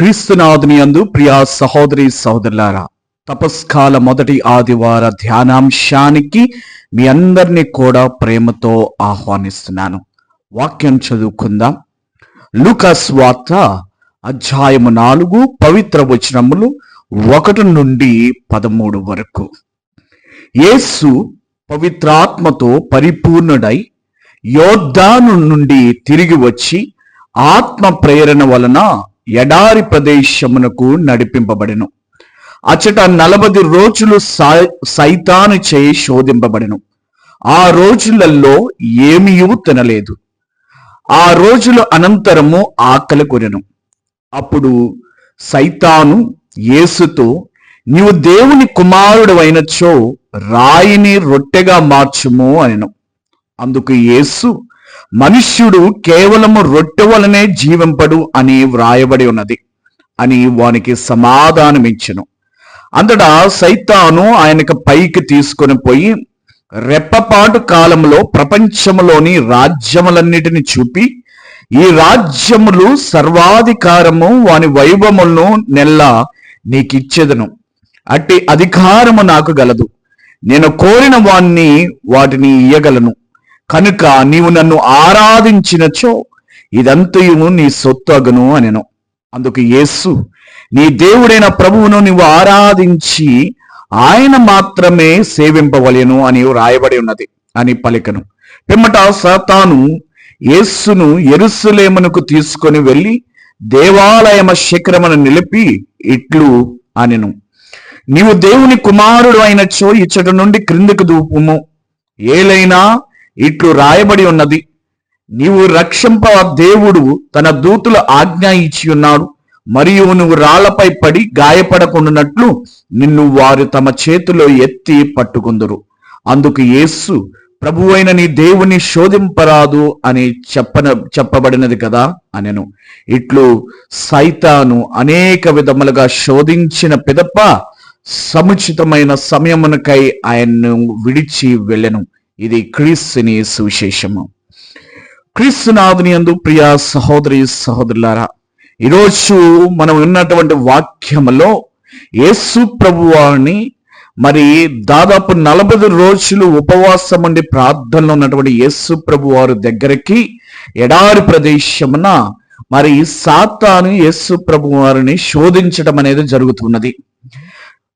క్రీస్తునాథునియందు ప్రియా సహోదరి సహోదరులారా తపస్కాల మొదటి ఆదివార ధ్యానాంశానికి మీ అందరినీ కూడా ప్రేమతో ఆహ్వానిస్తున్నాను. వాక్యం చదువుకుందాం. లూకాస్ వార్త అధ్యాయము నాలుగు పవిత్ర వచనములు ఒకటి నుండి పదమూడు వరకు. యేసు పవిత్రాత్మతో పరిపూర్ణుడై యోద్ధాను నుండి తిరిగి వచ్చి ఆత్మ ప్రేరణ వలన ఎడారి ప్రదేశమునకు నడిపింపబడెను. అచట నలభై రోజులు సై- సైతాను చేయి శోధింపబడెను. ఆ రోజులలో ఏమీయూ తినలేదు. ఆ రోజుల అనంతరము ఆకలి కొనెను. అప్పుడు సైతాను యేసుతో నీవు దేవుని కుమారుడు అయినచో రాయిని రొట్టెగా మార్చుము అనెను. అందుకు యేసు మనుష్యుడు కేవలము రొట్టె వలనే జీవింపడు అని వ్రాయబడి ఉన్నది అని వానికి సమాధానమిచ్చను. అంతటా సైతాను ఆయనకు పైకి తీసుకొని పోయి రెప్పపాటు కాలంలో ప్రపంచంలోని రాజ్యములన్నిటిని చూపి ఈ రాజ్యములు సర్వాధికారము వాని వైభవములను నెల్ల నీకిచ్చేదను. అట్టి అధికారము నాకు గలదు. నేను కోరిన వాణ్ణి వాటిని ఇయ్యగలను. కనుక నీవు నన్ను ఆరాధించినచో ఇదంతయు నీ సొత్తు అగును అనెను. అందుకు యేసు నీ దేవుడైన ప్రభువును నువ్వు ఆరాధించి ఆయన మాత్రమే సేవింపవలెను అని రాయబడి ఉన్నది అని పలికను. పిమ్మట సాతాను యేస్సును ఎరుసలేమునకు తీసుకొని వెళ్ళి దేవాలయమ శిఖరమును నిలిపి ఇట్లు అనెను. నీవు దేవుని కుమారుడు అయినచో ఇచ్చట నుండి క్రిందికి దూపుము. ఏలైనా ఇట్లు రాయబడి ఉన్నది. నీవు రక్షింప దేవుడు తన దూతుల ఆజ్ఞ ఇచ్చి ఉన్నాడు. మరియు నువ్వు రాళ్ళపై పడి గాయపడకుండానట్లు నిన్ను వారు తమ చేతిలో ఎత్తి పట్టుకుందురు. అందుకు యేసు ప్రభువైన నీ దేవుని శోధింపరాదు అని చెప్పన చెప్పబడినది కదా అనెను. ఇట్లు సైతాను అనేక విధములుగా శోధించిన పిదప్ప సముచితమైన సమయమునకై ఆయన్ను విడిచి వెళ్ళెను. ఇది క్రీస్తుని సువిశేషము. క్రీస్తునాథుని అందు ప్రియ సహోదరి సహోదరులారా ఈరోజు మనం ఉన్నటువంటి వాక్యములో యేసు ప్రభువారిని మరి దాదాపు నలభై రోజులు ఉపవాసం ఉండి ప్రార్థనలో ఉన్నటువంటి యేసు ప్రభు వారి దగ్గరికి ఎడారి ప్రదేశమున మరి సాతాను యేసు ప్రభు వారిని శోధించడం అనేది జరుగుతున్నది.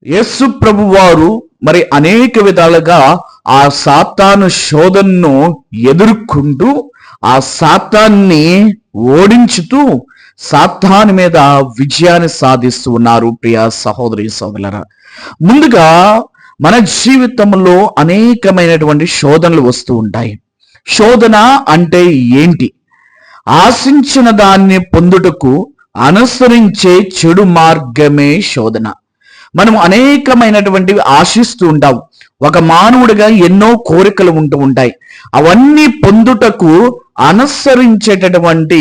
యేసు ప్రభు వారు మరి అనేక విధాలుగా ఆ సాతాను శోధనను ఎదుర్కొంటూ ఆ సాతాన్ని ఓడించుతూ సాతాను మీద విజయాన్ని సాధిస్తూ ఉన్నారు ప్రియ సహోదరి సోదరులరా. ముందుగా మన జీవితంలో అనేకమైనటువంటి శోధనలు వస్తూ ఉంటాయి. శోధన అంటే ఏంటి? ఆశించిన దాన్ని పొందుటకు అనుసరించే చెడు మార్గమే శోధన. మనం అనేకమైనటువంటివి ఆశిస్తూ ఉంటాం. ఒక మానవుడిగా ఎన్నో కోరికలు ఉంటూ ఉంటాయి. అవన్నీ పొందుటకు అనుసరించేటటువంటి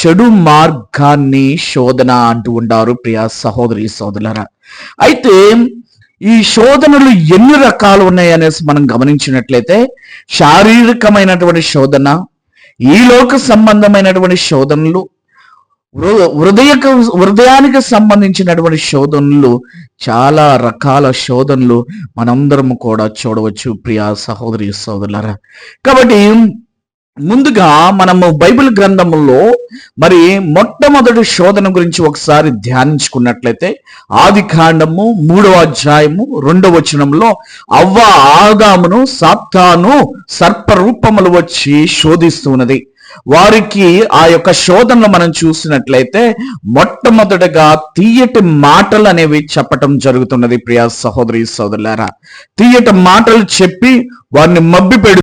చెడు మార్గాన్ని శోధన అంటూ ఉంటారు ప్రియ సహోదరి సోదరులరా. అయితే ఈ శోధనలు ఎన్ని రకాలు ఉన్నాయనేసి మనం గమనించినట్లయితే శారీరకమైనటువంటి శోధన ఈ లోక సంబంధమైనటువంటి శోధనలు హృదయకు హృదయానికి సంబంధించినటువంటి శోధనలు చాలా రకాల శోధనలు మనందరం కూడా చూడవచ్చు ప్రియ సహోదరి సహోదరులారా కాబట్టి ముందుగా మనము బైబిల్ గ్రంథంలో మరి మొట్టమొదటి శోధన గురించి ఒకసారి ధ్యానించుకున్నట్లయితే ఆది కాండము మూడవ అధ్యాయము రెండవ వచనంలో అవ్వ ఆదామును సాత్తాను సర్పరూపములు వచ్చి శోధిస్తున్నది. వారికి ఆ యొక్క శోధనలు మనం చూసినట్లయితే మొట్టమొదటగా తీయటి మాటలు అనేవి చెప్పటం జరుగుతున్నది ప్రియా సహోదరి సోదరులారా. తీయటి మాటలు చెప్పి వారిని మబ్బి పెడు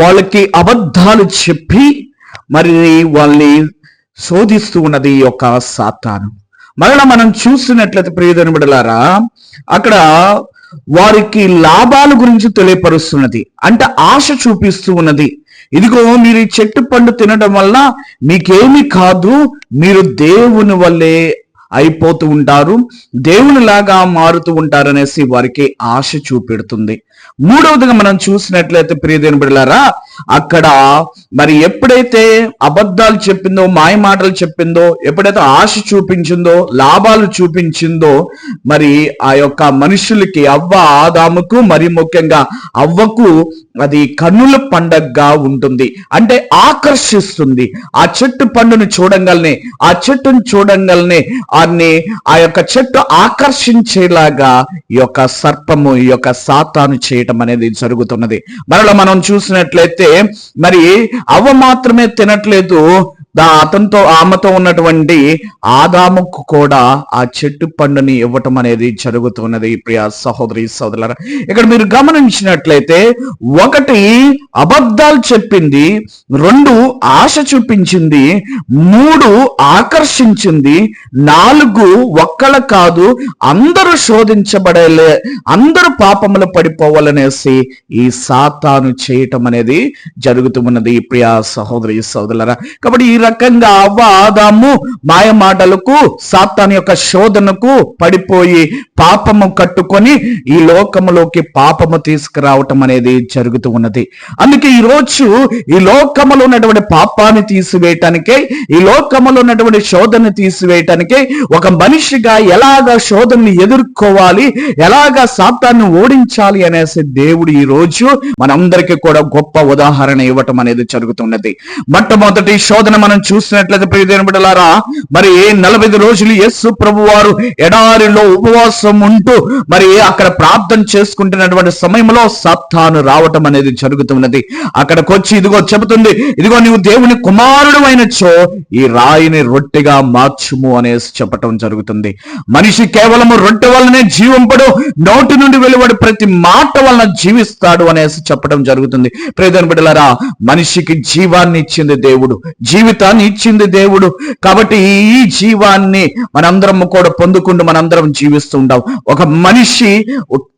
వాళ్ళకి అబద్ధాలు చెప్పి మరి వాళ్ళని శోధిస్తూ ఉన్నది ఒక యొక్క సాతాను. మరలా మనం చూసినట్లయితే ప్రియదని బిడలారా అక్కడ వారికి లాభాల గురించి తెలియపరుస్తున్నది. అంటే ఆశ చూపిస్తూ ఉన్నది. ఇదిగో మీరు ఈ చెట్టు పండు తినడం వల్ల మీకేమి కాదు మీరు దేవుని వల్లే అయిపోతూ ఉంటారు దేవునిలాగా మారుతూ ఉంటారనేసి వారికి ఆశ చూపెడుతుంది. మూడవదిగా మనం చూసినట్లయితే ప్రియదేని బిడ్డలారా అక్కడ మరి ఎప్పుడైతే అబద్ధాలు చెప్పిందో మాయ మాటలు చెప్పిందో ఎప్పుడైతే ఆశ చూపించిందో లాభాలు చూపించిందో మరి ఆ యొక్క మనుషులకి అవ్వ ఆదాముకు మరి ముఖ్యంగా అవ్వకు అది కన్నుల పండగగా ఉంటుంది. అంటే ఆకర్షిస్తుంది. ఆ చెట్టు పండును చూడంగానే ఆ చెట్టును చూడంగానే అన్ని ఆ యొక్క చెట్టు ఆకర్షించేలాగా ఈ యొక్క సర్పము ఈ యొక్క సాతాను చేయటం అనేది జరుగుతున్నది. మరలా మనం చూసినట్లయితే మరి అవ్వ మాత్రమే తినట్లేదు. దా అతనితో ఆమెతో ఉన్నటువంటి ఆదాముకు కూడా ఆ చెట్టు పండుని ఇవ్వటం అనేది జరుగుతున్నది. ప్రియ సహోదరి సోదరుల ఇక్కడ మీరు గమనించినట్లయితే ఒకటి అబద్ధాలు చెప్పింది రెండు ఆశ చూపించింది మూడు ఆకర్షించింది నాలుగు ఒక్కల కాదు అందరూ శోధించబడలే అందరూ పాపములు పడిపోవాలనేసి ఈ సాతాను చేయటం అనేది జరుగుతున్నది. ప్రియ సహోదరి సోదరులరా కాబట్టి ఈ రకంగా అవ్వ ఆదాము మాయ మాటలకు సాతాను యొక్క శోధనకు పడిపోయి పాపము కట్టుకొని ఈ లోకములోకి పాపము తీసుకురావటం అనేది జరుగుతూ ఉన్నది. అందుకే ఈరోజు ఈ లోకములో ఉన్నటువంటి పాపాన్ని తీసివేయటానికే ఈ లోకములో ఉన్నటువంటి శోధన తీసివేయటానికే ఒక మనిషిగా ఎలాగ శోధనని ఎదుర్కోవాలి ఎలాగ సాతాన్ని ఓడించాలి అనేసి దేవుడు ఈ రోజు మనందరికీ కూడా గొప్ప ఉదాహరణ ఇవ్వటం అనేది జరుగుతున్నది. మొట్టమొదటి శోధన మనం మనం చూసినట్లయితే ప్రియదేని బిడ్డలారా మరి నలభై రోజులు యేసు ప్రభు వారు ఎడారిలో ఉపవాసం ఉంటూ మరి అక్కడ ప్రార్థన చేసుకుంటున్నటువంటి సమయంలో సత్తాను రావటం అనేది జరుగుతున్నది. అక్కడికి వచ్చి ఇదిగో చెబుతుంది ఇదిగో నీవు దేవుని కుమారుడు అయినచో ఈ రాయిని రొట్టెగా మార్చుము అనేసి చెప్పటం జరుగుతుంది. మనిషి కేవలము రొట్టె వల్లనే జీవంపడు నోటి నుండి వెలువడి ప్రతి మాట వలన జీవిస్తాడు అనేసి చెప్పడం జరుగుతుంది. ప్రియదేని బిడ్డలారా మనిషికి జీవాన్ని ఇచ్చింది దేవుడు. జీవితాన్ని ఇచ్చింది దేవుడు. కాబట్టి ఈ జీవాన్ని మనందరం కూడా పొందుకుంటూ మనందరం జీవిస్తుంటాం ఒక మనిషి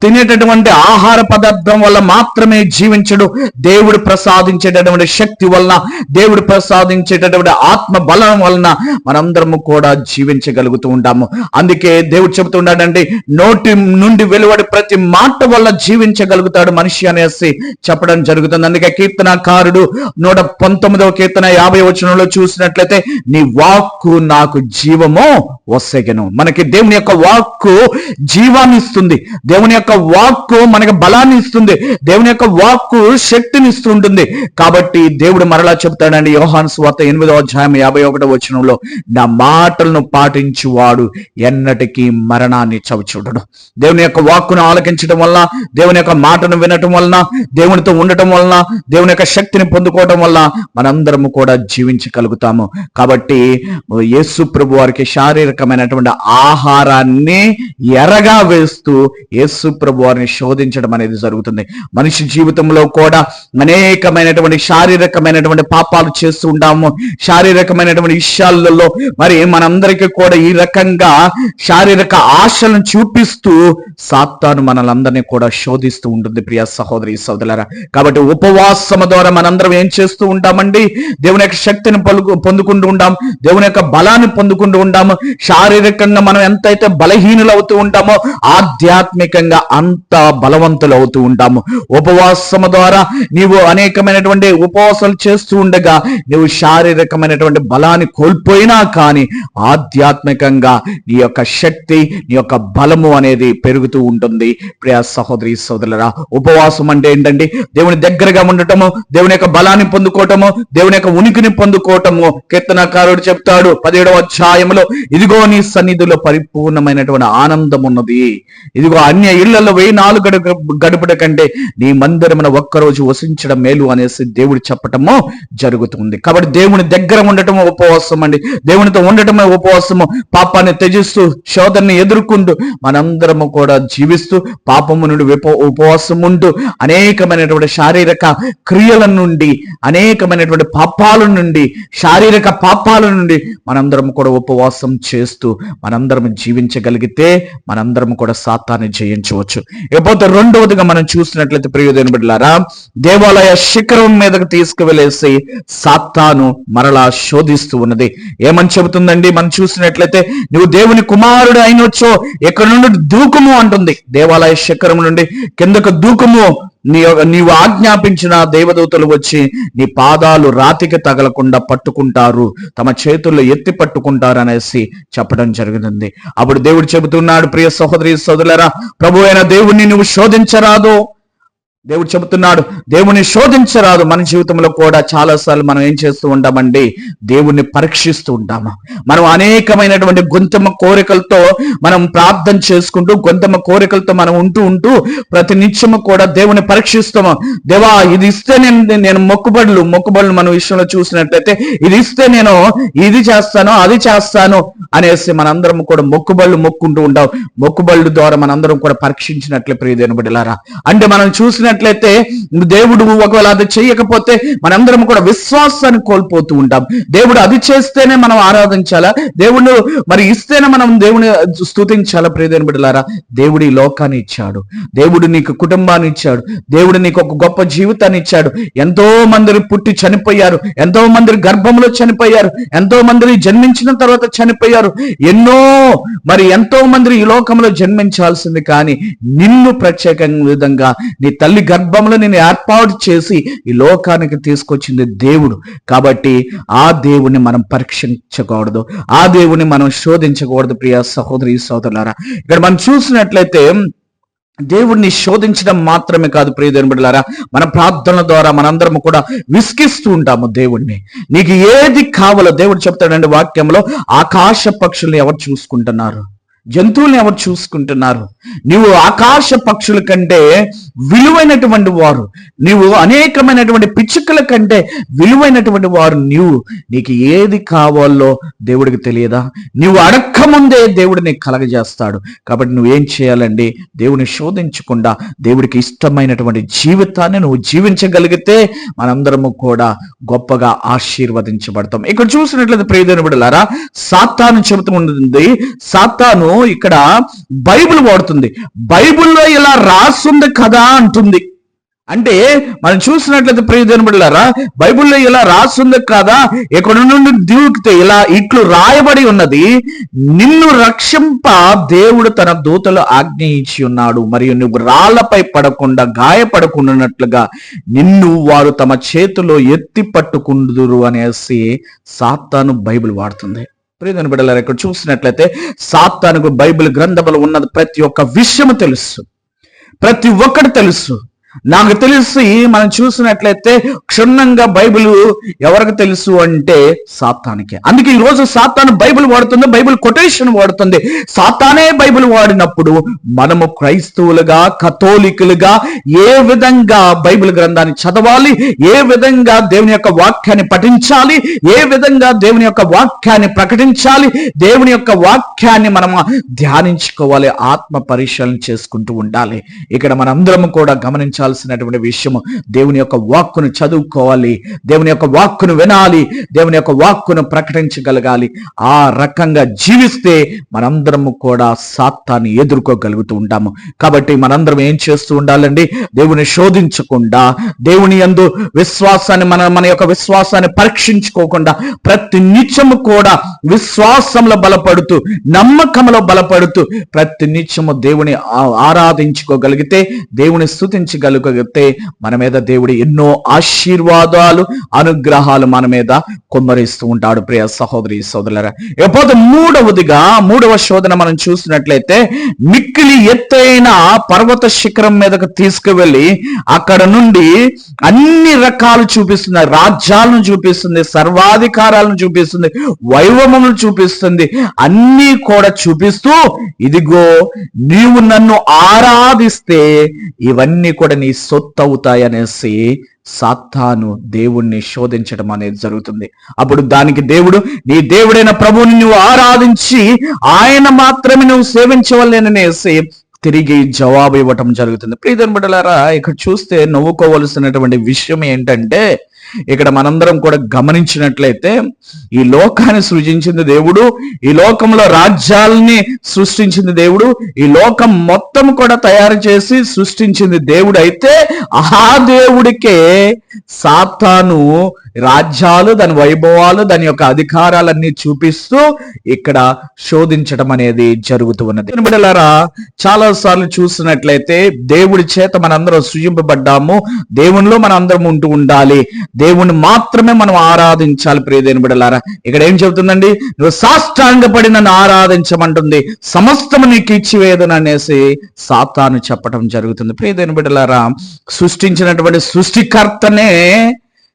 తినేటటువంటి ఆహార పదార్థం వల్ల మాత్రమే జీవించడు. దేవుడు ప్రసాదించేటటువంటి శక్తి వలన దేవుడు ప్రసాదించేటటువంటి ఆత్మ బలం వలన మనందరము కూడా జీవించగలుగుతూ ఉంటాము అందుకే దేవుడు చెబుతున్నాడండి నోటి నుండి వెలువడి ప్రతి మాట వల్ల జీవించగలుగుతాడు మనిషి అనేసి చెప్పడం జరుగుతుంది. అందుకే కీర్తనకారుడు నూట పంతొమ్మిదవ కీర్తన యాభై వచనంలో చూసినట్లయితే నీ వాక్కు నాకు జీవము వసగను. మనకి దేవుని యొక్క వాక్కు జీవాన్ని ఇస్తుంది. దేవుని యొక్క వాక్కు మనకి బలాన్ని ఇస్తుంది. దేవుని యొక్క వాక్కు శక్తిని ఇస్తుంటుంది. కాబట్టి దేవుడు మరలా చెప్తాడండి యోహాన్ స్వార్త ఎనిమిదో అధ్యాయం యాభై ఒకటో వచనంలో నా మాటలను పాటించువాడు ఎన్నటికీ మరణాన్ని చవిచూడడు. దేవుని యొక్క వాక్కును ఆలకించడం వల్ల దేవుని యొక్క మాటను వినటం వలన దేవునితో ఉండటం వలన దేవుని యొక్క శక్తిని పొందుకోవడం వల్ల మనందరము కూడా కలుగుతాము. కాబట్టి యేసు ప్రభు వారికి శారీరకమైనటువంటి ఆహారాన్ని ఎరగా వేస్తూ యేసు ప్రభు వారిని శోధించడం అనేది జరుగుతుంది. మనిషి జీవితంలో కూడా అనేకమైనటువంటి శారీరకమైనటువంటి పాపాలు చేస్తూ ఉంటాము. శారీరకమైనటువంటి విషయాలలో మరి మనందరికీ కూడా ఈ రకంగా శారీరక ఆశలను చూపిస్తూ సాత్తాను మనలందరినీ కూడా శోధిస్తూ ఉంటుంది ప్రియ సహోదరి సోదరులారా. కాబట్టి ఉపవాసము ద్వారా మనందరం ఏం చేస్తూ ఉంటామండి? దేవుని యొక్క శక్తిని పలుకు పొందుకుంటూ ఉంటాం దేవుని యొక్క బలాన్ని పొందుకుంటూ ఉంటాము శారీరకంగా మనం ఎంతైతే బలహీనులు అవుతూ ఉంటామో ఆధ్యాత్మికంగా అంత బలవంతులు అవుతూ ఉంటాము ఉపవాసము ద్వారా నీవు అనేకమైనటువంటి ఉపవాసాలు చేస్తూ ఉండగా నీవు శారీరకమైనటువంటి బలాన్ని కోల్పోయినా కానీ ఆధ్యాత్మికంగా నీ యొక్క శక్తి నీ యొక్క బలము అనేది పెరుగుతూ ఉంటుంది. ప్రియ సహోదరి సోదరులరా ఉపవాసం అంటే ఏంటండి? దేవుని దగ్గరగా ఉండటము దేవుని యొక్క బలాన్ని పొందుకోవటము దేవుని యొక్క ఉనికిని పొందుకోవటము కీర్తనకారుడు చెప్తాడు పదిహేడవ అధ్యాయంలో ఇదిగో నీ సన్నిధిలో పరిపూర్ణమైనటువంటి ఆనందం ఉన్నది. ఇదిగో అన్య ఇళ్ళలో వెయ్యి నాలుగు గడు గడుపుట కంటే నీ మందిరమున ఒక్కరోజు వసించడం మేలు అనేసి దేవుడు చెప్పటము జరుగుతుంది. కాబట్టి దేవుని దగ్గర ఉండటము ఉపవాసం అండి. దేవునితో ఉండటమే ఉపవాసము. పాపాన్ని త్యజిస్తూ శోధనని ఎదుర్కొంటూ మనందరము కూడా జీవిస్తూ పాపము నుండి విప- ఉపవాసం ఉంటూ అనేకమైనటువంటి శారీరక క్రియల నుండి అనేకమైనటువంటి పాపాల నుండి శారీరక పాపాల నుండి మనందరం కూడా ఉపవాసం చేస్తూ మనందరం జీవించగలిగితే మనందరం కూడా సాతాన్ని జయించవచ్చు. ఇకపోతే రెండవదిగా మనం చూసినట్లయితే ప్రియదేని బిడ్డలారా దేవాలయ శిఖరం మీదకు తీసుకువెళ్ళేసి సాత్తాను మరలా శోధిస్తూ ఉన్నది. ఏమని చెబుతుందండి? మనం చూసినట్లయితే నువ్వు దేవుని కుమారుడు అయినొచ్చో ఇక్కడ నుండి దూకుము అంటుంది. దేవాలయ శిఖరం నుండి కిందకు దూకుము నీ నీవు ఆజ్ఞాపించిన దేవదూతలు వచ్చి నీ పాదాలు రాతికి తగలకుండా పట్టుకుంటారు తమ చేతుల్లో ఎత్తి పట్టుకుంటారు అనేసి చెప్పడం జరుగుతుంది అప్పుడు దేవుడు చెబుతున్నాడు ప్రియ సహోదరి సోదరులరా ప్రభు అయిన దేవుణ్ణి నువ్వు శోధించరాదు. దేవుడు చెబుతున్నాడు దేవుని శోధించరాదు మన జీవితంలో కూడా చాలాసార్లు మనం ఏం చేస్తూ ఉంటామండి? దేవుణ్ణి పరీక్షిస్తూ ఉంటాము. మనం అనేకమైనటువంటి గొంతమ కోరికలతో మనం ప్రార్థన చేసుకుంటూ గొంతమ కోరికలతో మనం ఉంటూ ఉంటూ ప్రతి నిత్యము కూడా దేవుని పరీక్షిస్తాము. దేవా ఇది ఇస్తే నేను నేను మొక్కుబడులు మొక్కుబడులు మన విషయంలో చూసినట్లయితే ఇది ఇస్తే నేను ఇది చేస్తాను అది చేస్తాను అనేసి మనందరం కూడా మొక్కుబళ్ళు మొక్కుంటూ ఉంటాం. మొక్కుబళ్ళు ద్వారా మనందరం కూడా పరీక్షించినట్లే ప్రియదేని బిడ్డలారా. అంటే మనం చూసిన చేసినట్లయితే దేవుడు ఒకవేళ అది చేయకపోతే మనందరం కూడా విశ్వాసాన్ని కోల్పోతూ ఉంటాం. దేవుడు అది చేస్తేనే మనం ఆరాధించాలా? దేవుడు మరి ఇస్తేనే మనం దేవుని స్తుతించాలా ప్రియదేని బిడ్డలారా దేవుడు ఈ లోకాన్ని ఇచ్చాడు. దేవుడు నీకు కుటుంబాన్ని ఇచ్చాడు. దేవుడు నీకు ఒక గొప్ప జీవితాన్ని ఇచ్చాడు. ఎంతో మందిని పుట్టి చనిపోయారు. ఎంతో మంది గర్భంలో చనిపోయారు. ఎంతో మంది జన్మించిన తర్వాత చనిపోయారు. ఎన్నో మరి ఎంతో మంది ఈ లోకంలో జన్మించాల్సింది కానీ నిన్ను ప్రత్యేక విధంగా నీ తల్లి గర్భంలో నేను ఏర్పాటు చేసి ఈ లోకానికి తీసుకొచ్చింది దేవుడు. కాబట్టి ఆ దేవుణ్ణి మనం పరీక్షించకూడదు. ఆ దేవుణ్ణి మనం శోధించకూడదు ప్రియ సహోదరి సోదరులారా. ఇక్కడ మనం చూసినట్లయితే దేవుణ్ణి శోధించడం మాత్రమే కాదు ప్రియదేవుని బిడ్డలారా. మన ప్రార్థనల ద్వారా మనందరం కూడా విసిగిస్తూ ఉంటాము దేవుణ్ణి. నీకు ఏది కావాలో దేవుడు చెప్తాడండి వాక్యంలో ఆకాశ పక్షుల్ని ఎవరు చూసుకుంటున్నారు? జంతువుల్ని ఎవరు చూసుకుంటున్నారు? నీవు ఆకాశ పక్షుల కంటే విలువైనటువంటి వారు. నీవు అనేకమైనటువంటి పిచ్చుకల కంటే విలువైనటువంటి వారు నీవు. నీకు ఏది కావాలో దేవుడికి తెలియదా? నీవు అడక్క ముందే దేవుడు నీకు కలగజేస్తాడు. కాబట్టి నువ్వేం చేయాలండి? దేవుని శోధించకుండా దేవుడికి ఇష్టమైనటువంటి జీవితాన్ని నువ్వు జీవించగలిగితే మనందరము కూడా గొప్పగా ఆశీర్వదించబడతాం. ఇక్కడ చూసినట్లయితే ప్రియదేవుని బిడ్డలారా సాతాను చెబుతూ ఉంటుంది సాతాను ఇక్కడ బైబిల్ వాడుతుంది. బైబిల్లో ఇలా రాస్తుంది కదా అంటుంది. అంటే మనం చూసినట్లయితే ప్రియదేవుని బిడ్డలారా బైబిల్లో ఇలా రాస్తుంది కదా ఇక్కడ నుండి దూకితే ఇలా ఇట్లు రాయబడి ఉన్నది నిన్ను రక్షింప దేవుడు తన దూతలు ఆజ్ఞ ఇచ్చి ఉన్నాడు. మరియు నువ్వు రాళ్ళపై పడకుండా గాయపడకుండానట్లుగా నిన్ను వారు తమ చేతిలో ఎత్తి పట్టుకుందురు అనేసి సాత్తాను బైబిల్ వాడుతుంది. ప్రియదని బిడ్డలారు ఇక్కడ చూసినట్లయితే సాత్తానికి బైబిల్ గ్రంథములు ఉన్నది ప్రతి ఒక్క విషయము తెలుసు. ప్రతి ఒక్కటి తెలుసు. నాకు తెలిసి మనం చూసినట్లయితే క్షుణ్ణంగా బైబిల్ ఎవరికి తెలుసు అంటే సాతానికే. అందుకే ఈ రోజు సాతాను బైబిల్ వాడుతుంది బైబిల్ కొటేషన్ వాడుతుంది. సాతానే బైబిల్ వాడినప్పుడు మనము క్రైస్తవులుగా కథోలికులుగా ఏ విధంగా బైబిల్ గ్రంథాన్ని చదవాలి ఏ విధంగా దేవుని యొక్క వాక్యాన్ని పఠించాలి ఏ విధంగా దేవుని యొక్క వాక్యాన్ని ప్రకటించాలి దేవుని యొక్క వాక్యాన్ని మనం ధ్యానించుకోవాలి ఆత్మ పరిశీలన చేసుకుంటూ ఉండాలి. ఇక్కడ మనందరం కూడా గమనించాల్సినటువంటి విషయము దేవుని యొక్క వాక్కును చదువుకోవాలి దేవుని యొక్క వాక్కును వినాలి దేవుని యొక్క వాక్కును ప్రకటించగలగాలి. ఆ రకంగా జీవిస్తే మనందరము కూడా సాత్తాన్ని ఎదుర్కోగలుగుతూ ఉంటాము. కాబట్టి మనందరం ఏం చేస్తూ ఉండాలండి? దేవుని శోధించకుండా దేవుని యందు విశ్వాసాన్ని మన మన యొక్క విశ్వాసాన్ని పరీక్షించుకోకుండా ప్రతి నిత్యము కూడా విశ్వాసంలో బలపడుతూ నమ్మకంలో బలపడుతూ ప్రతి నిత్యము దేవుని ఆరాధించుకోగలిగితే దేవుని స్థుతించగలిగితే మన మీద దేవుడు ఎన్నో ఆశీర్వాదాలు అనుగ్రహాలు మన మీద కుమ్మరిస్తూ ఉంటాడు. ప్రియ సహోదరి సోదరులరా ఇకపోతే మూడవదిగా మూడవ శోధన మనం చూసినట్లయితే మిక్కిలి ఎత్తైన పర్వత శిఖరం మీదకు తీసుకువెళ్ళి అక్కడ నుండి అన్ని రకాలు చూపిస్తుంది. రాజ్యాలను చూపిస్తుంది సర్వాధికారాలను చూపిస్తుంది వైభవములను చూపిస్తుంది. అన్నీ కూడా చూపిస్తూ ఇదిగో నీవు నన్ను ఆరాధిస్తే ఇవన్నీ కూడా నీ సొత్తు అవుతాయనేసి సాత్తాను దేవుణ్ణి శోధించడం అనేది జరుగుతుంది. అప్పుడు దానికి దేవుడు నీ దేవుడైన ప్రభువుని నువ్వు ఆరాధించి ఆయన మాత్రమే నువ్వు సేవించవలేననేసి తిరిగి జవాబు ఇవ్వటం జరుగుతుంది. ప్రియదన్ బిడ్డలారా ఇక్కడ చూస్తే నవ్వుకోవలసినటువంటి విషయం ఏంటంటే ఇక్కడ మనందరం కూడా గమనించినట్లయితే ఈ లోకాన్ని సృజించింది దేవుడు ఈ లోకంలో రాజ్యాల్ని సృష్టించింది దేవుడు ఈ లోకం మొత్తం కూడా తయారు చేసి సృష్టించింది దేవుడు అయితే ఆ దేవుడికే సాతాను రాజ్యాలు దాని వైభవాలు దాని యొక్క అధికారాలన్నీ చూపిస్తూ ఇక్కడ శోధించడం అనేది జరుగుతూ ఉన్నది. చాలా సార్లు చూసినట్లయితే దేవుడి చేత మనందరం సృజింపబడ్డాము. దేవునిలో మనం అందరం ఉంటూ ఉండాలి. దేవుని మాత్రమే మనం ఆరాధించాలి ప్రియదేని బిడలారా ఇక్కడ ఏం చెబుతుందండి? నువ్వు సాష్టాంగపడి నన్ను ఆరాధించమంటుంది. సమస్తము నీకు ఇచ్చివేదన అనేసి సాతాను చెప్పడం జరుగుతుంది. ప్రియదేని బిడలారా సృష్టించినటువంటి సృష్టికర్తనే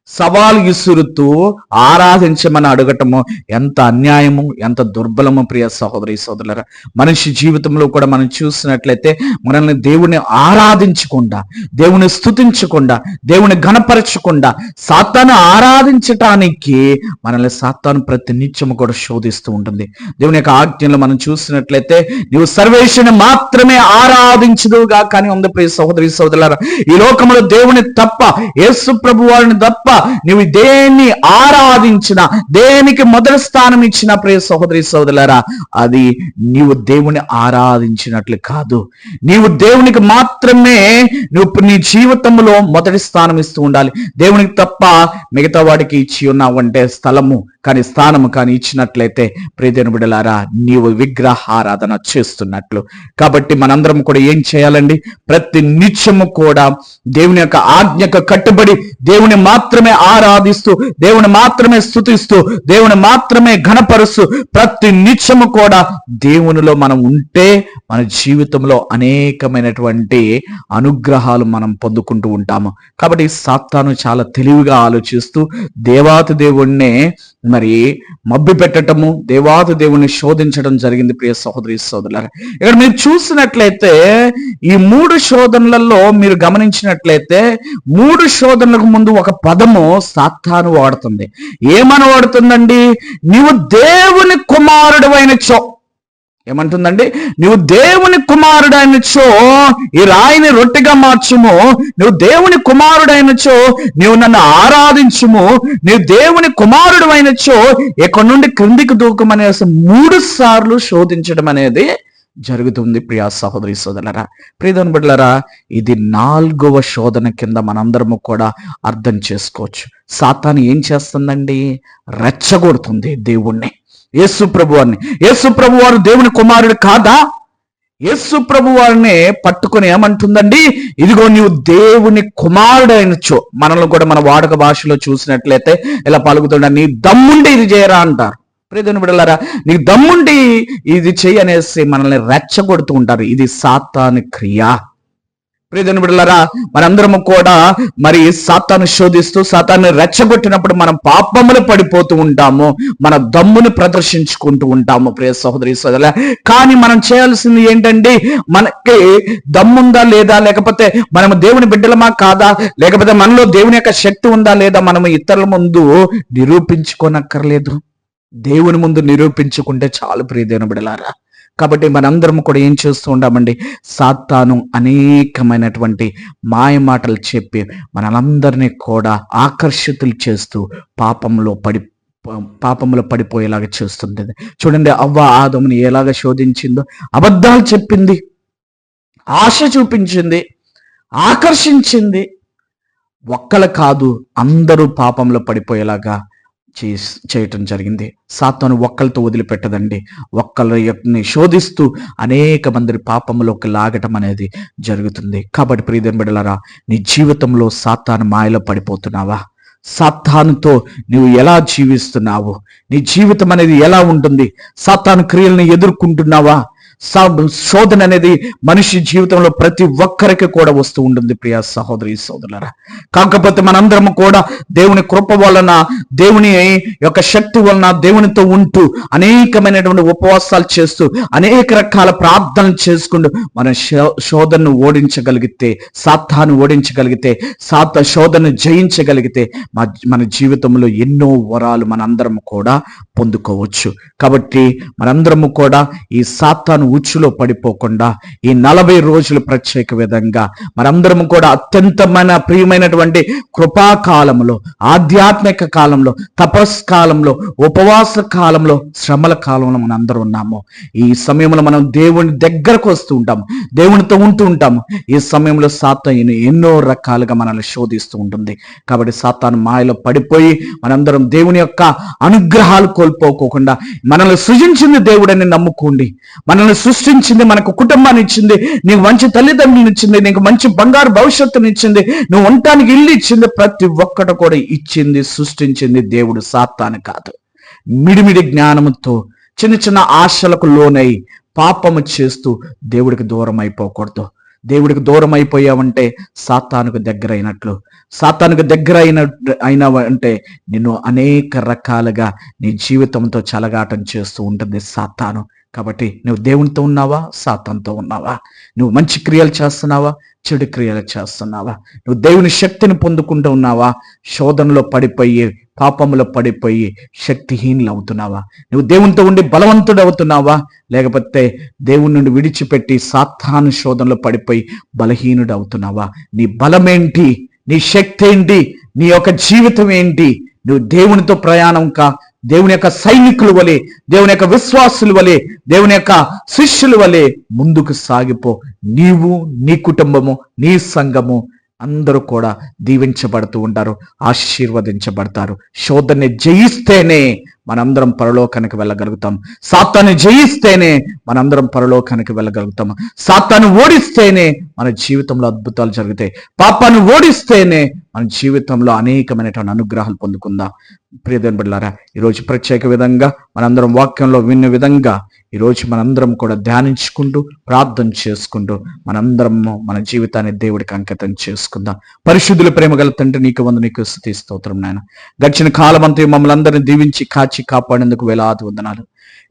సవాలు ఇసురుతూ ఆరాధించమని అడగటము ఎంత అన్యాయము ఎంత దుర్బలము ప్రియ సహోదరి సోదరులరా. మనిషి జీవితంలో కూడా మనం చూసినట్లయితే మనల్ని దేవుని ఆరాధించకుండా దేవుని స్థుతించకుండా దేవుని గణపరచకుండా సాతాను ఆరాధించటానికి మనల్ని సాతాను ప్రతి నిత్యము కూడా శోధిస్తూ ఉంటుంది. దేవుని యొక్క ఆజ్ఞలు మనం చూసినట్లయితే నీవు సర్వేశ్వని మాత్రమే ఆరాధించదుగా కానీ ఉంది ప్రియ సహోదరి సోదరులరా. ఈ లోకంలో దేవుని తప్ప యేసు ప్రభు వారిని తప్ప నువ్వు దేన్ని ఆరాధించిన దేనికి మొదటి స్థానం ఇచ్చిన ప్రియ సహోదరి సోదరులరా అది నీవు దేవుని ఆరాధించినట్లు కాదు. నీవు దేవునికి మాత్రమే నువ్వు నీ జీవితంలో మొదటి స్థానం ఇస్తూ ఉండాలి. దేవునికి తప్ప మిగతా వాడికి ఇచ్చి ఉన్నావంటే స్థలము. కానీ స్థానము కానీ ఇచ్చినట్లయితే ప్రియదేని బిడలారా నీవు విగ్రహారాధన చేస్తున్నట్లు. కాబట్టి మనందరం కూడా ఏం చేయాలండి? ప్రతి నిత్యము కూడా దేవుని యొక్క ఆజ్ఞకు కట్టుబడి దేవుని మాత్రమే ఆరాధిస్తూ దేవుని మాత్రమే స్థుతిస్తూ దేవుని మాత్రమే ఘనపరుస్తూ ప్రతి నిత్యము కూడా దేవునిలో మనం ఉంటే మన జీవితంలో అనేకమైనటువంటి అనుగ్రహాలు మనం పొందుకుంటూ ఉంటాము. కాబట్టి సాత్తాను చాలా తెలివిగా ఆలోచిస్తూ దేవాతి దేవుణ్ణే మరి మబ్బి పెట్టటము దేవాది దేవుణ్ణి శోధించడం జరిగింది ప్రియ సహోదరి సోదరులారా. ఇక్కడ మీరు చూసినట్లయితే ఈ మూడు శోధనలలో మీరు గమనించినట్లయితే మూడు శోధనలకు ముందు ఒక పదము సాత్తాను వాడుతుంది. ఏమని వాడుతుందండి? నీవు దేవుని కుమారుడు చో ఏమంటుందండి? నువ్వు దేవుని కుమారుడైనచో ఈ రాయిని రొట్టెగా మార్చుము. నువ్వు దేవుని కుమారుడైనచో నువ్వు నన్ను ఆరాధించుము. నువ్వు దేవుని కుమారుడు అయినచో ఎక్కడి నుండి క్రిందికి దూకమనేసి మూడు సార్లు శోధించడం అనేది జరుగుతుంది ప్రియా సహోదరి సోదరులరా. ప్రియదని బిడ్డలరా ఇది నాలుగవ శోధన కింద మనందరము కూడా అర్థం చేసుకోవచ్చు. సాతాను ఏం చేస్తుందండి? రెచ్చగొడుతుంది దేవుణ్ణి. యేసు ప్రభు వారిని యేసు ప్రభు వారు దేవుని కుమారుడు కాదా? యేసు ప్రభు వారిని పట్టుకుని ఏమంటుందండి? ఇదిగో నీవు దేవుని కుమారుడైనచో. మనల్ని కూడా మన వాడక భాషలో చూసినట్లయితే ఇలా పలుకుతుండ నీ దమ్ముండి ఇది చేయరా అంటారు. ప్రియదని బిడలారా నీకు దమ్ముండి ఇది చెయ్యి అనేసి మనల్ని రెచ్చగొడుతూ ఉంటారు. ఇది సాతాని క్రియ. ప్రియదని బిడ్డలారా మనందరము కూడా మరి సాతాను శోధిస్తూ సాతాన్ని రెచ్చగొట్టినప్పుడు మనం పాపములు పడిపోతూ ఉంటాము మన దమ్ముని ప్రదర్శించుకుంటూ ఉంటాము ప్రియ సహోదరి సోదరుల కానీ మనం చేయాల్సింది ఏంటండి మనకి దమ్ముందా లేదా లేకపోతే మనం దేవుని బిడ్డలమా కాదా లేకపోతే మనలో దేవుని యొక్క శక్తి ఉందా లేదా మనం ఇతరుల ముందు నిరూపించుకోనక్కర్లేదు. దేవుని ముందు నిరూపించుకుంటే చాలు ప్రియదేవుని బిడలారా కాబట్టి మనందరం కూడా ఏం చేస్తూ ఉండామండి సాత్తాను అనేకమైనటువంటి మాయ మాటలు చెప్పి మనందరినీ కూడా ఆకర్షితులు చేస్తూ పాపంలో పడి పాపంలో పడిపోయేలాగా చేస్తుంది చూడండి అవ్వ ఆదముని ఎలాగ శోధించిందో? అబద్ధాలు చెప్పింది ఆశ చూపించింది ఆకర్షించింది. ఒక్కల కాదు అందరూ పాపంలో పడిపోయేలాగా చేయటం జరిగింది. సాత్వను ఒక్కలతో వదిలిపెట్టదండి. ఒక్కరిని శోధిస్తూ అనేక మంది పాపంలోకి లాగటం అనేది జరుగుతుంది. కాబట్టి ప్రియదన్ బిడలరా నీ జీవితంలో సాతాను మాయలో పడిపోతున్నావా? సాత్తానుతో నువ్వు ఎలా జీవిస్తున్నావు? నీ జీవితం అనేది ఎలా ఉంటుంది? సాత్తాను క్రియలను ఎదుర్కొంటున్నావా? శోధన అనేది మనిషి జీవితంలో ప్రతి ఒక్కరికి కూడా వస్తూ ఉంటుంది ప్రియ సహోదరి సోదరులరా. కాకపోతే మనందరం కూడా దేవుని కృప వలన దేవుని యొక్క శక్తి వలన దేవునితో ఉంటూ అనేకమైనటువంటి ఉపవాసాలు చేస్తూ అనేక రకాల ప్రార్థనలు చేసుకుంటూ మన శోధనను ఓడించగలిగితే సాత్తాను ఓడించగలిగితే సాత శోధన జయించగలిగితే మన జీవితంలో ఎన్నో వరాలు మనందరం కూడా పొందుకోవచ్చు. కాబట్టి మనందరము కూడా ఈ సాత్తాను సాతాను ఉచ్చులో పడిపోకుండా ఈ నలభై రోజులు ప్రత్యేక విధంగా మనందరం కూడా అత్యంతమైన ప్రియమైనటువంటి కృపాకాలంలో ఆధ్యాత్మిక కాలంలో తపస్ కాలంలో ఉపవాస కాలంలో శ్రమల కాలంలో మనం అందరూ ఉన్నాము. ఈ సమయంలో మనం దేవుని దగ్గరకు వస్తూ ఉంటాము దేవునితో ఉంటూ ఉంటాము. ఈ సమయంలో సాతాను ఎన్నో రకాలుగా మనల్ని శోధిస్తూ ఉంటుంది. కాబట్టి సాతాను మాయలో పడిపోయి మనందరం దేవుని యొక్క అనుగ్రహాలు కోల్పోకోకుండా మనల్ని సృజించింది దేవుడని నమ్ముకోండి. మనల్ని సృష్టించింది మనకు కుటుంబాన్ని ఇచ్చింది నీకు మంచి తల్లిదండ్రులు ఇచ్చింది నీకు మంచి బంగారు భవిష్యత్తుని ఇచ్చింది నువ్వు ఉండటానికి ఇల్లు ఇచ్చింది ప్రతి ఒక్కటి కూడా ఇచ్చింది సృష్టించింది దేవుడు సాత్తాను కాదు. మిడిమిడి జ్ఞానముతో చిన్న చిన్న ఆశలకు లోనై పాపము చేస్తూ దేవుడికి దూరం అయిపోకూడదు. దేవుడికి దూరం అయిపోయావంటే సాతానుకు దగ్గర అయినట్లు సాతానుకు దగ్గర అయిన అయినావు అంటే నిన్ను అనేక రకాలుగా నీ జీవితంతో చలగాటం చేస్తూ ఉంటుంది సాతాను. కాబట్టి నువ్వు దేవునితో ఉన్నావా? సాతంతో ఉన్నావా? నువ్వు మంచి క్రియలు చేస్తున్నావా? చెడు క్రియలు చేస్తున్నావా? నువ్వు దేవుని శక్తిని పొందుకుంటూ ఉన్నావా? శోధనలో పడిపోయి పాపంలో పడిపోయి శక్తిహీనులు అవుతున్నావా? నువ్వు దేవునితో ఉండి బలవంతుడు అవుతున్నావా? లేకపోతే దేవుని నుండి విడిచిపెట్టి సాత్తాను శోధనలో పడిపోయి బలహీనుడు అవుతున్నావా? నీ బలమేంటి? నీ శక్తి ఏంటి? నీ యొక్క జీవితం ఏంటి? నువ్వు దేవునితో ప్రయాణం కా? దేవుని యొక్క సైనికుల వలె దేవుని యొక్క విశ్వాసుల వలె దేవుని యొక్క శిష్యుల వలె ముందుకు సాగిపో. నీవు నీ కుటుంబము నీ సంఘము అందరూ కూడా దీవించబడుతూ ఉంటారు ఆశీర్వదించబడతారు. శోధనని జయిస్తేనే మనందరం పరలోకానికి వెళ్ళగలుగుతాం. సాత్తాను జయిస్తేనే మనందరం పరలోకానికి వెళ్ళగలుగుతాం. సాత్తాను ఓడిస్తేనే మన జీవితంలో అద్భుతాలు జరుగుతాయి. పాపాన్ని ఓడిస్తేనే మన జీవితంలో అనేకమైనటువంటి అనుగ్రహాలు పొందుకుందాం. ప్రియదేని బిడ్డారా ఈరోజు ప్రత్యేక విధంగా మనందరం వాక్యంలో విన్న విధంగా ఈరోజు మనందరం కూడా ధ్యానించుకుంటూ ప్రార్థన చేసుకుంటూ మనందరం మన జీవితాన్ని దేవుడికి అంకితం చేసుకుందాం. పరిశుద్ధుల ప్రేమ గల తండ్రి నీకు వంద నీకు స్థుతి స్తోత్రం నాయన. గడిచిన కాలం అంతా మమ్మల్ని అందరినీ దీవించి కాచి కాపాడేందుకు వేలాది వందనాలు.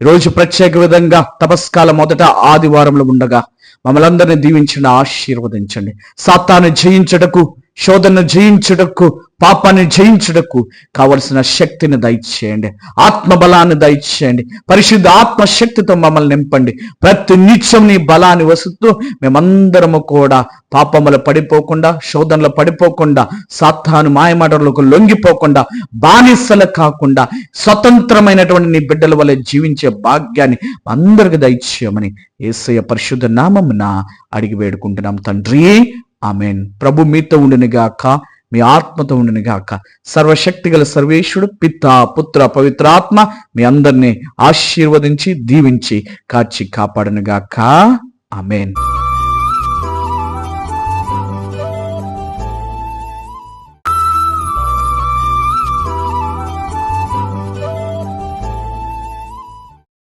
ఈరోజు ప్రత్యేక విధంగా తపస్కాల మొదట ఆదివారంలో ఉండగా మమ్మల్ని అందరినీ దీవించండి ఆశీర్వదించండి. సాతాన్ని జయించటకు శోధన జయించుటకు పాపాన్ని జయించుటకు కావలసిన శక్తిని దయచేయండి. ఆత్మ బలాన్ని దయచేయండి. పరిశుద్ధ ఆత్మ శక్తితో మమ్మల్ని నింపండి. ప్రతి నిత్యం నీ బలాన్ని వసుతూ మేమందరము కూడా పాపములు పడిపోకుండా శోధనలు పడిపోకుండా సాత్తాను మాయమాటలకు లొంగిపోకుండా బానిసలు కాకుండా స్వతంత్రమైనటువంటి నీ బిడ్డల వల్ల జీవించే భాగ్యాన్ని అందరికి దయచేయమని ఏసయ్య పరిశుద్ధ నామమున అడిగి వేడుకుంటున్నాం. తండ్రి ఆమెన్. ప్రభు మీతో ఉండిన గాక మీ ఆత్మతో ఉండిన గాక. సర్వశక్తి గల సర్వేశ్వరుడు పిత పుత్ర పవిత్రాత్మ మీ అందరినీ ఆశీర్వదించి దీవించి కాచి కాపాడనుగాక ఆమెన్.